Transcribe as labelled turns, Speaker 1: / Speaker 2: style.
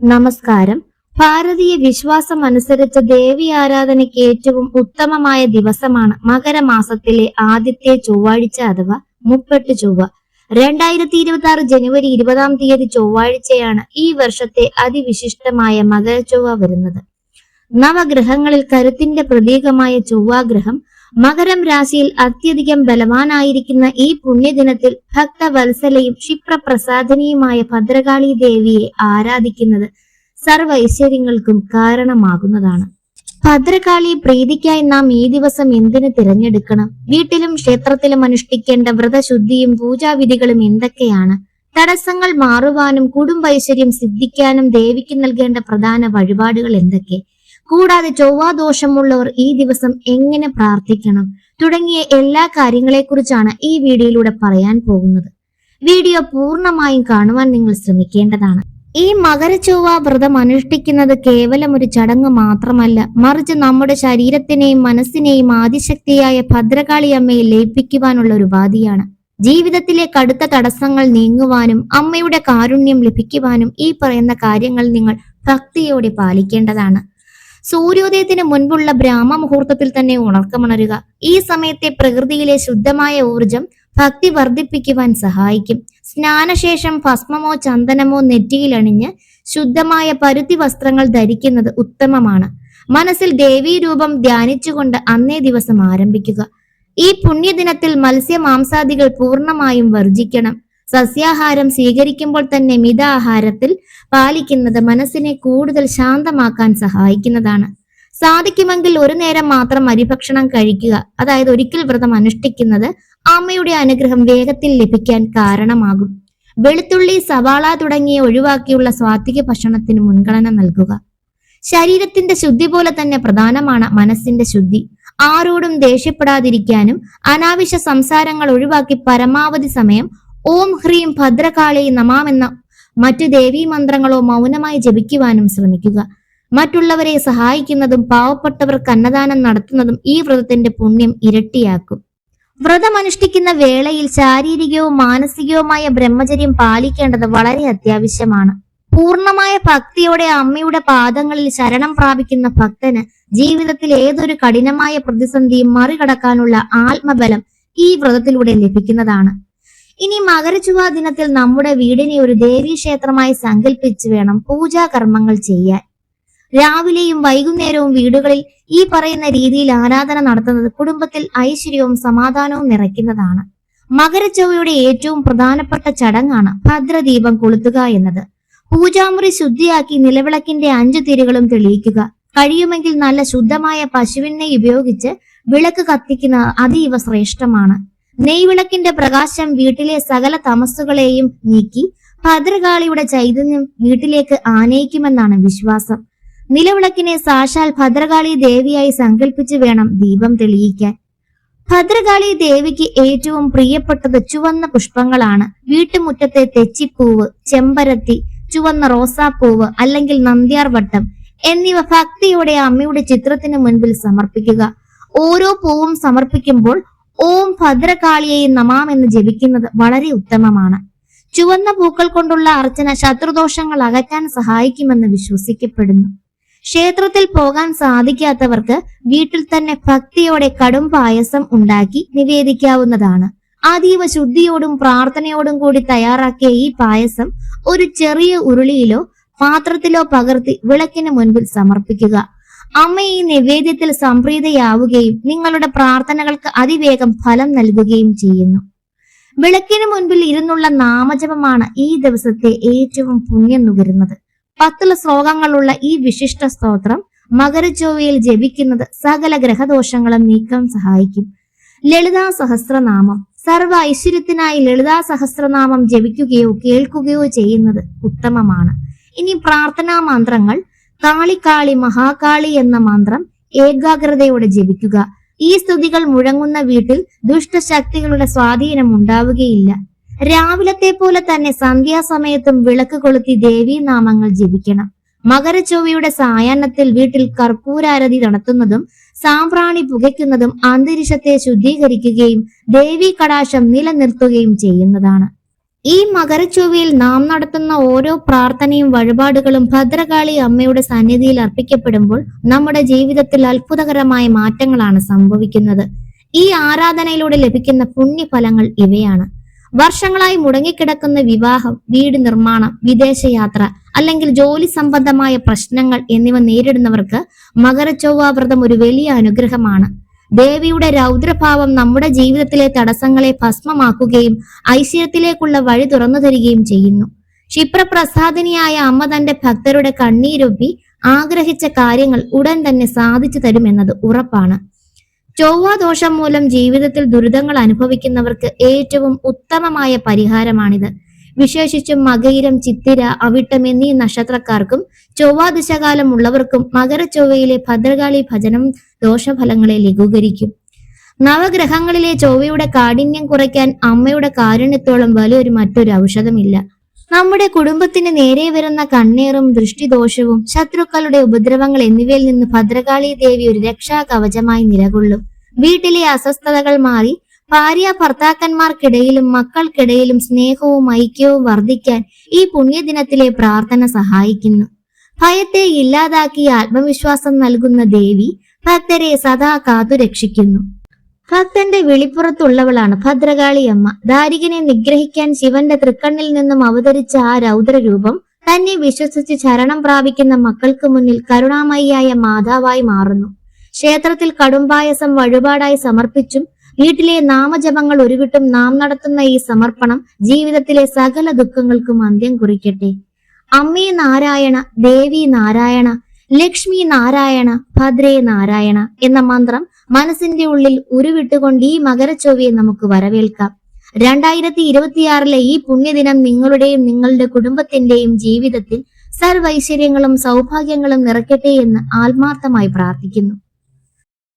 Speaker 1: നമസ്കാരം. ഭാരതീയ വിശ്വാസം അനുസരിച്ച് ദേവി ആരാധനയ്ക്ക് ഏറ്റവും ഉത്തമമായ ദിവസമാണ് മകരമാസത്തിലെ ആദ്യത്തെ ചൊവ്വാഴ്ച അഥവാ മുപ്പെട്ട് ചൊവ്വ. രണ്ടായിരത്തി ഇരുപത്തി ആറ് ജനുവരി ഇരുപതാം തീയതി ചൊവ്വാഴ്ചയാണ് ഈ വർഷത്തെ അതിവിശിഷ്ടമായ മകരചൊവ്വ വരുന്നത്. നവഗ്രഹങ്ങളിൽ കരുത്തിന്റെ പ്രതീകമായ ചൊവ്വാഗ്രഹം മകരം രാശിയിൽ അത്യധികം ബലവാനായിരിക്കുന്ന ഈ പുണ്യദിനത്തിൽ ഭക്തവത്സലയും ക്ഷിപ്രപ്രസാദനിയുമായ ഭദ്രകാളി ദേവിയെ ആരാധിക്കുന്നത് സർവ ഐശ്വര്യങ്ങൾക്കും കാരണമാകുന്നതാണ്. ഭദ്രകാളി പ്രീതിക്കായി നാം ഈ ദിവസം എന്തിനു തിരഞ്ഞെടുക്കണം? വീട്ടിലും ക്ഷേത്രത്തിലും അനുഷ്ഠിക്കേണ്ട വ്രതശുദ്ധിയും പൂജാവിധികളും എന്തൊക്കെയാണ്? തടസ്സങ്ങൾ മാറുവാനും കുടുംബൈശ്വര്യം സിദ്ധിക്കാനും ദേവിക്ക് നൽകേണ്ട പ്രധാന വഴിപാടുകൾ എന്തൊക്കെ? കൂടാതെ ചൊവ്വാദോഷമുള്ളവർ ഈ ദിവസം എങ്ങനെ പ്രാർത്ഥിക്കണം? തുടങ്ങിയ എല്ലാ കാര്യങ്ങളെക്കുറിച്ചാണ് ഈ വീഡിയോയിലൂടെ പറയാൻ പോകുന്നത്. വീഡിയോ പൂർണമായും കാണുവാൻ നിങ്ങൾ ശ്രമിക്കേണ്ടതാണ്. ഈ മകരചൊവ്വ വ്രതം അനുഷ്ഠിക്കുന്നത് കേവലം ഒരു ചടങ്ങ് മാത്രമല്ല മറിച്ച് നമ്മുടെ ശരീരത്തിനെയും മനസ്സിനെയും ആദിശക്തിയായ ഭദ്രകാളി അമ്മയെ ലയിപ്പിക്കുവാനുള്ള ഒരു ഉപാധിയാണ്. ജീവിതത്തിലെ കടുത്ത തടസ്സങ്ങൾ നീങ്ങുവാനും അമ്മയുടെ കാരുണ്യം ലഭിക്കുവാനും ഈ പറയുന്ന കാര്യങ്ങൾ നിങ്ങൾ ഭക്തിയോടെ പാലിക്കേണ്ടതാണ്. സൂര്യോദയത്തിന് മുൻപുള്ള ബ്രാഹ്മ മുഹൂർത്തത്തിൽ തന്നെ ഉണർക്കമുണരുക. ഈ സമയത്തെ പ്രകൃതിയിലെ ശുദ്ധമായ ഊർജം ഭക്തി വർദ്ധിപ്പിക്കുവാൻ സഹായിക്കും. സ്നാനശേഷം ഭസ്മമോ ചന്ദനമോ നെറ്റിയിലണിഞ്ഞ് ശുദ്ധമായ പരുത്തി വസ്ത്രങ്ങൾ ധരിക്കുന്നത് ഉത്തമമാണ്. മനസ്സിൽ ദേവീ രൂപം ധ്യാനിച്ചുകൊണ്ട് അന്നേ ദിവസം ആരംഭിക്കുക. ഈ പുണ്യദിനത്തിൽ മത്സ്യമാംസാദികൾ പൂർണമായും വർജിക്കണം. സസ്യാഹാരം സ്വീകരിക്കുമ്പോൾ തന്നെ മിതാഹാരത്തിൽ പാലിക്കുന്നത് മനസ്സിനെ കൂടുതൽ ശാന്തമാക്കാൻ സഹായിക്കുന്നതാണ്. സാധിക്കുമെങ്കിൽ ഒരു നേരം മാത്രം അരിഭക്ഷണം കഴിക്കുക. അതായത് ഒരിക്കൽ വ്രതം അനുഷ്ഠിക്കുന്നത് അമ്മയുടെ അനുഗ്രഹം വേഗത്തിൽ ലഭിക്കാൻ കാരണമാകും. വെളുത്തുള്ളി സവാള തുടങ്ങിയ ഒഴിവാക്കിയുള്ള സ്വാത്വിക ഭക്ഷണത്തിന് മുൻഗണന നൽകുക. ശരീരത്തിന്റെ ശുദ്ധി പോലെ തന്നെ പ്രധാനമാണ് മനസ്സിന്റെ ശുദ്ധി. ആരോടും ദേഷ്യപ്പെടാതിരിക്കാനും അനാവശ്യ സംസാരങ്ങൾ ഒഴിവാക്കി പരമാവധി സമയം ഓം ഹ്രീം ഭദ്രകാളി നമാമെന്ന മറ്റു ദേവീ മന്ത്രങ്ങളോ മൗനമായി ജപിക്കുവാനും ശ്രമിക്കുക. മറ്റുള്ളവരെ സഹായിക്കുന്നതും പാവപ്പെട്ടവർക്ക് അന്നദാനം നടത്തുന്നതും ഈ വ്രതത്തിന്റെ പുണ്യം ഇരട്ടിയാക്കും. വ്രതം അനുഷ്ഠിക്കുന്ന വേളയിൽ ശാരീരികവും മാനസികവുമായ ബ്രഹ്മചര്യം പാലിക്കേണ്ടത് വളരെ അത്യാവശ്യമാണ്. പൂർണമായ ഭക്തിയോടെ അമ്മയുടെ പാദങ്ങളിൽ ശരണം പ്രാപിക്കുന്ന ഭക്തന് ജീവിതത്തിൽ ഏതൊരു കഠിനമായ പ്രതിസന്ധിയും മറികടക്കാനുള്ള ആത്മബലം ഈ വ്രതത്തിലൂടെ ലഭിക്കുന്നതാണ്. ഇനി മകരചുവ ദിനത്തിൽ നമ്മുടെ വീടിനെ ഒരു ദേവീക്ഷേത്രമായി സങ്കല്പിച്ച് വേണം പൂജാകർമ്മങ്ങൾ ചെയ്യാൻ. രാവിലെയും വൈകുന്നേരവും വീടുകളിൽ ഈ പറയുന്ന രീതിയിൽ ആരാധന നടത്തുന്നത് കുടുംബത്തിൽ ഐശ്വര്യവും സമാധാനവും നിറയ്ക്കുന്നതാണ്. മകരച്ചൊവ്വയുടെ ഏറ്റവും പ്രധാനപ്പെട്ട ചടങ്ങാണ് ഭദ്രദീപം കൊളുത്തുക എന്നത്. പൂജാമുറി ശുദ്ധിയാക്കി നിലവിളക്കിന്റെ അഞ്ചു തിരികളും തെളിയിക്കുക. കഴിയുമെങ്കിൽ നല്ല ശുദ്ധമായ പശുവിനെ ഉപയോഗിച്ച് വിളക്ക് കത്തിക്കുന്ന അതീവ ശ്രേഷ്ഠമാണ്. നെയ്വിളക്കിന്റെ പ്രകാശം വീട്ടിലെ സകല തമസ്സുകളെയും നീക്കി ഭദ്രകാളിയുടെ ചൈതന്യം വീട്ടിലേക്ക് ആനയിക്കുമെന്നാണ് വിശ്വാസം. നിലവിളക്കിനെ സാക്ഷാൽ ഭദ്രകാളി ദേവിയായി സങ്കല്പിച്ചു വേണം ദീപം തെളിയിക്കാൻ. ഭദ്രകാളി ദേവിക്ക് ഏറ്റവും പ്രിയപ്പെട്ടത് ചുവന്ന പുഷ്പങ്ങളാണ്. വീട്ടുമുറ്റത്തെ തെച്ചിപ്പൂവ് ചെമ്പരത്തി ചുവന്ന റോസാപ്പൂവ് അല്ലെങ്കിൽ നന്ദ്യാർ വട്ടം എന്നിവ ഭക്തിയോടെ അമ്മയുടെ ചിത്രത്തിന് മുൻപിൽ സമർപ്പിക്കുക. ഓരോ പൂവും സമർപ്പിക്കുമ്പോൾ ഓം ഭദ്രകാളിയെയും എന്ന് ജപിക്കുന്നത് വളരെ ഉത്തമമാണ്. ചുവന്ന പൂക്കൾ കൊണ്ടുള്ള അർച്ചന ശത്രുദോഷങ്ങൾ അകറ്റാൻ സഹായിക്കുമെന്ന് വിശ്വസിക്കപ്പെടുന്നു. ക്ഷേത്രത്തിൽ പോകാൻ സാധിക്കാത്തവർക്ക് വീട്ടിൽ തന്നെ ഭക്തിയോടെ കടും പായസം ഉണ്ടാക്കി നിവേദിക്കാവുന്നതാണ്. അതീവ ശുദ്ധിയോടും പ്രാർത്ഥനയോടും കൂടി തയ്യാറാക്കിയ ഈ പായസം ഒരു ചെറിയ ഉരുളിയിലോ പാത്രത്തിലോ പകർത്തി വിളക്കിന് മുൻപിൽ സമർപ്പിക്കുക. അമ്മ ഈ നിവേദ്യത്തിൽ സംപ്രീതയാവുകയും നിങ്ങളുടെ പ്രാർത്ഥനകൾക്ക് അതിവേഗം ഫലം നൽകുകയും ചെയ്യുന്നു. വിളക്കിന് മുൻപിൽ ഇരുന്നുള്ള നാമജപമാണ് ഈ ദിവസത്തെ ഏറ്റവും പുണ്യം നുകരുന്നത് പത്തുല ശ്ലോകങ്ങളുള്ള ഈ വിശിഷ്ട സ്തോത്രം മകരചൊവ്വയിൽ ജപിക്കുന്നത് സകല ഗ്രഹദോഷങ്ങളും നീക്കാൻ സഹായിക്കും. ലളിതാ സഹസ്രനാമം. സർവ ഐശ്വര്യത്തിനായി ലളിതാ സഹസ്രനാമം ജപിക്കുകയോ കേൾക്കുകയോ ചെയ്യുന്നത് ഉത്തമമാണ്. ഇനി പ്രാർത്ഥനാ മന്ത്രങ്ങൾ. കാളിക്കാളി മഹാകാളി എന്ന മന്ത്രം ഏകാഗ്രതയോടെ ജപിക്കുക. ഈ സ്തുതികൾ മുഴങ്ങുന്ന വീട്ടിൽ ദുഷ്ടശക്തികളുടെ സ്വാധീനം ഉണ്ടാവുകയില്ല. രാവിലത്തെ പോലെ തന്നെ സന്ധ്യാസമയത്തും വിളക്ക് കൊളുത്തി ദേവീ നാമങ്ങൾ ജപിക്കണം. മകരച്ചൊവ്വയുടെ സായാഹ്നത്തിൽ വീട്ടിൽ കർപ്പൂരാരതി നടത്തുന്നതും സാമ്പ്രാണി പുകയ്ക്കുന്നതും അന്തരീക്ഷത്തെ ശുദ്ധീകരിക്കുകയും ദേവീ കടാശം നിലനിർത്തുകയും ചെയ്യുന്നതാണ്. ഈ മകരച്ചൊവ്വയിൽ നാം നടത്തുന്ന ഓരോ പ്രാർത്ഥനയും വഴിപാടുകളും ഭദ്രകാളി അമ്മയുടെ സന്നിധിയിൽ അർപ്പിക്കപ്പെടുമ്പോൾ നമ്മുടെ ജീവിതത്തിൽ അത്ഭുതകരമായ മാറ്റങ്ങളാണ് സംഭവിക്കുന്നത്. ഈ ആരാധനയിലൂടെ ലഭിക്കുന്ന പുണ്യഫലങ്ങൾ ഇവയാണ്. വർഷങ്ങളായി മുടങ്ങിക്കിടക്കുന്ന വിവാഹം വീട് നിർമ്മാണം വിദേശയാത്ര അല്ലെങ്കിൽ ജോലി സംബന്ധമായ പ്രശ്നങ്ങൾ എന്നിവ നേരിടുന്നവർക്ക് മകരച്ചൊവ്വ വ്രതം ഒരു വലിയ അനുഗ്രഹമാണ്. ദേവിയുടെ രൗദ്രഭാവം നമ്മുടെ ജീവിതത്തിലെ തടസ്സങ്ങളെ ഭസ്മമാക്കുകയും ഐശ്വര്യത്തിലേക്കുള്ള വഴി തുറന്നു തരികയും ചെയ്യുന്നു. ക്ഷിപ്രപ്രസാദിനിയായ അമ്മ തന്റെ ഭക്തരുടെ കണ്ണീരൊപ്പി ആഗ്രഹിച്ച കാര്യങ്ങൾ ഉടൻ തന്നെ സാധിച്ചു തരുമെന്നത് ഉറപ്പാണ്. ചൊവ്വാദോഷം മൂലം ജീവിതത്തിൽ ദുരിതങ്ങൾ അനുഭവിക്കുന്നവർക്ക് ഏറ്റവും ഉത്തമമായ പരിഹാരമാണിത്. വിശേഷിച്ചും മകയിരം ചിത്തിര അവിട്ടം എന്നീ നക്ഷത്രക്കാർക്കും ചൊവ്വാദിശകാലം ഉള്ളവർക്കും മകരച്ചൊവ്വയിലെ ഭദ്രകാളി ഭജനം ദോഷഫലങ്ങളെ ലഘൂകരിക്കും. നവഗ്രഹങ്ങളിലെ ചൊവ്വയുടെ കാഠിന്യം കുറയ്ക്കാൻ അമ്മയുടെ കാരുണ്യത്തോളം വലിയൊരു മറ്റൊരു ഔഷധമില്ല. നമ്മുടെ കുടുംബത്തിന് നേരെ വരുന്ന കണ്ണീറും ദൃഷ്ടിദോഷവും ശത്രുക്കളുടെ ഉപദ്രവങ്ങൾ എന്നിവയിൽ നിന്ന് ഭദ്രകാളി ദേവി ഒരു രക്ഷാ കവചമായി നിലകൊള്ളും. വീട്ടിലെ അസ്വസ്ഥതകൾ മാറി ഭാര്യ ഭർത്താക്കന്മാർക്കിടയിലും മക്കൾക്കിടയിലും സ്നേഹവും ഐക്യവും വർദ്ധിക്കാൻ ഈ പുണ്യദിനത്തിലെ പ്രാർത്ഥന സഹായിക്കുന്നു. ഭയത്തെ ഇല്ലാതാക്കി ആത്മവിശ്വാസം നൽകുന്ന ദേവി ഭക്തരെ സദാ കാത്തുരക്ഷിക്കുന്നു ഭക്തന്റെ വിളിപ്പുറത്തുള്ളവളാണ് ഭദ്രകാളി അമ്മ. ദാരികനെ നിഗ്രഹിക്കാൻ ശിവന്റെ തൃക്കണ്ണിൽ നിന്നും അവതരിച്ച ആ രൗദ്രരൂപം തന്നെ വിശ്വസിച്ച് ശരണം പ്രാപിക്കുന്ന മക്കൾക്ക് മുന്നിൽ കരുണാമയിയായ മാതാവായി മാറുന്നു. ക്ഷേത്രത്തിൽ കടുംപായസം വഴിപാടായി സമർപ്പിച്ചും വീട്ടിലെ നാമജപങ്ങൾ ഉരുവിട്ടും നാം നടത്തുന്ന ഈ സമർപ്പണം ജീവിതത്തിലെ സകല ദുഃഖങ്ങൾക്കും അന്ത്യം കുറിക്കട്ടെ. അമ്മേ നാരായണ ദേവി നാരായണ ലക്ഷ്മി നാരായണ ഭദ്രേ നാരായണ എന്ന മന്ത്രം മനസ്സിന്റെ ഉള്ളിൽ ഉരുവിട്ടുകൊണ്ട് ഈ മകരച്ചൊവ്വയെ നമുക്ക് വരവേൽക്കാം. രണ്ടായിരത്തി ഇരുപത്തിയാറിലെ ഈ പുണ്യദിനം നിങ്ങളുടെയും നിങ്ങളുടെ കുടുംബത്തിന്റെയും ജീവിതത്തിൽ സർവൈശ്വര്യങ്ങളും സൗഭാഗ്യങ്ങളും നിറയ്ക്കട്ടെ എന്ന് ആത്മാർത്ഥമായി പ്രാർത്ഥിക്കുന്നു.